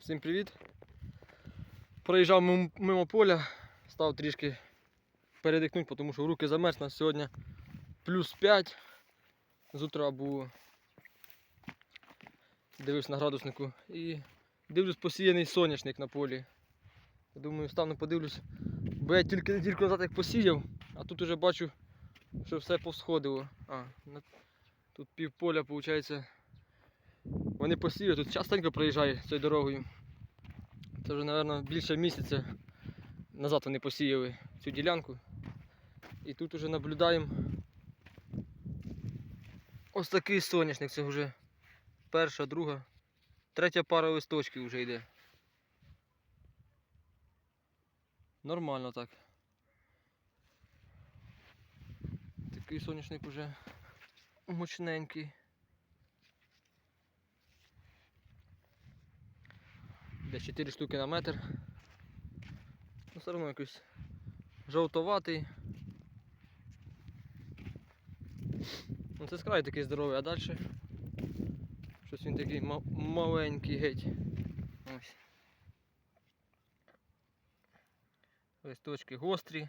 Всім привіт. Проїжджав мимо, поля, став трішки передихнути, тому що руки замерз на сьогодні плюс 5. З утра було. Дивився на градуснику і дивлюсь посіяний соняшник на полі. Думаю, стану подивлюсь, бо я тільки недільку назад як посіяв, а тут уже бачу, що все повсходило. А, тут пів поля, виходить. Вони посіяли, тут частенько проїжджає цією дорогою. Це вже, мабуть, більше місяця назад вони посіяли цю ділянку. І тут вже наблюдаємо ось такий соняшник. Це вже перша, друга, третя пара листочків вже йде. Нормально так. Такий соняшник уже мощненький. Десь 4 штуки на метр. Ну, все одно якийсь жовтоватий. Ну, це з краю такий здоровий, а далі щось він такий ма- маленький геть. Ось. Листочки гострі,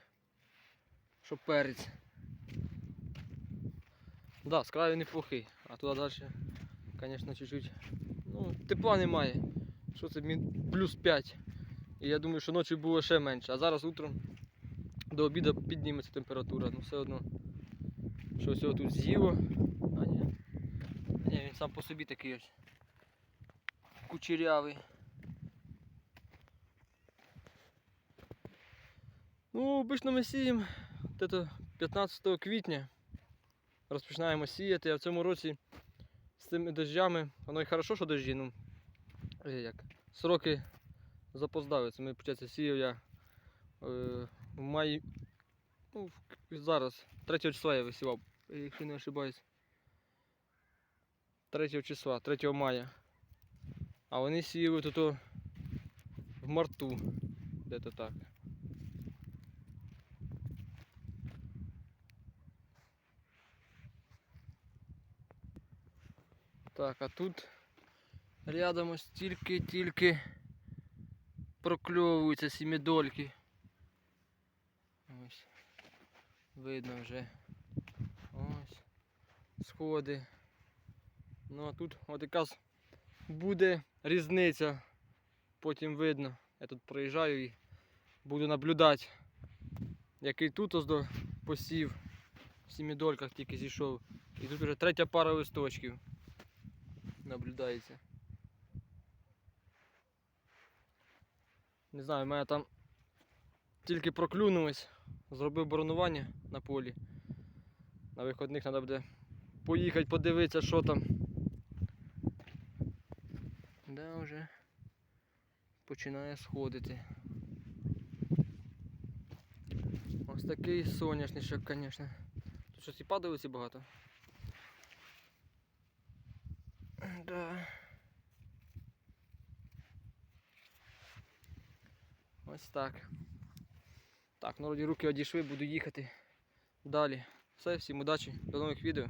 що перець. Да, з краю неплохий, а туди далі, звісно, чуть-чуть. Ну, тепла немає. Що це плюс 5. І я думаю, що ночі було ще менше. А зараз утром до обіду підніметься температура. Ну все одно. Щось його тут з'їло. А ні. А ні, він сам по собі такий ось. Кучерявий. Ну, обично ми сіємо от 15 квітня. Розпочинаємо сіяти, а в цьому році з цими дощами, воно і хорошо, що дощі, ну, як, сроки запоздали. Це ми почався сіяв я е, в маї. Ну, зараз, 3 числа я висівав, якщо не ошибаюсь. 3 числа, 3 мая. А вони сіяли тут в марту. Де-то так. Так, а тут рядом ось тільки-тільки прокльовуються сімідольки. Ось. Видно вже. Ось. Сходи. Ну а тут от якраз буде різниця. Потім видно. Я тут проїжджаю і буду наблюдати, який тут ось до посів. В сімідольках тільки зійшов. І тут вже третя пара листочків наблюдається. Не знаю, в мене там тільки проклюнулось, зробив боронування на полі. На виходних треба буде поїхати подивитися, що там. Да, вже починає сходити. Ось такий соняшничок, звісно. Тут щось і падалиці багато. Да. Ось так. Так, народі руки одійшли, буду їхати далі. Все, всім удачі, до нових відео.